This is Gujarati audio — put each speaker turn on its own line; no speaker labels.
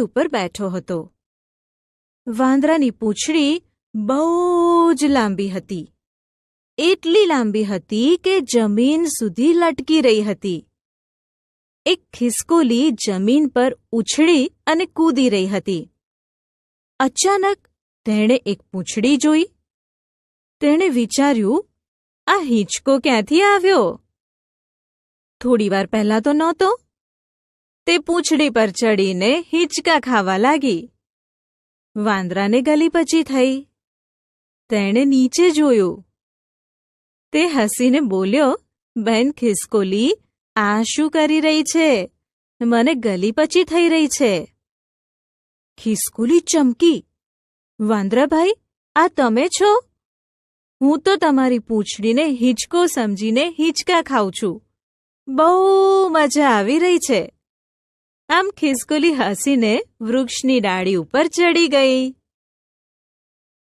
ઝાડ ઉપર બેઠો હતો. વાંદરાની પૂંછડી બહુ જ લાંબી હતી. એટલી લાંબી હતી કે જમીન સુધી લટકી રહી હતી. એક ખિસકોલી જમીન પર ઉછળી અને કૂદી રહી હતી. અચાનક તેણે એક પૂંછડી જોઈ. તેણે વિચાર્યું, આ હિંચકો ક્યાંથી આવ્યો? થોડીવાર પહેલા તો નહોતો. તે પૂંછડી પર ચડીને હિંચકા ખાવા લાગી. વાંદરાને ગલીપચી થઈ. તેણે નીચે જોયું. તે હસીને બોલ્યો, બેન ખિસકોલી, આ શું કરી રહી છે? મને ગલીપચી થઈ રહી છે. ખિસકુલી ચમકી. વાંદરાભાઈ, આ તમે છો? હું તો તમારી પૂંછડીને હિંચકો સમજીને હિંચકા ખાઉં છું. બહુ મજા આવી રહી છે. આમ ખિસકોલી હસીને વૃક્ષની ડાળી ઉપર ચડી ગઈ.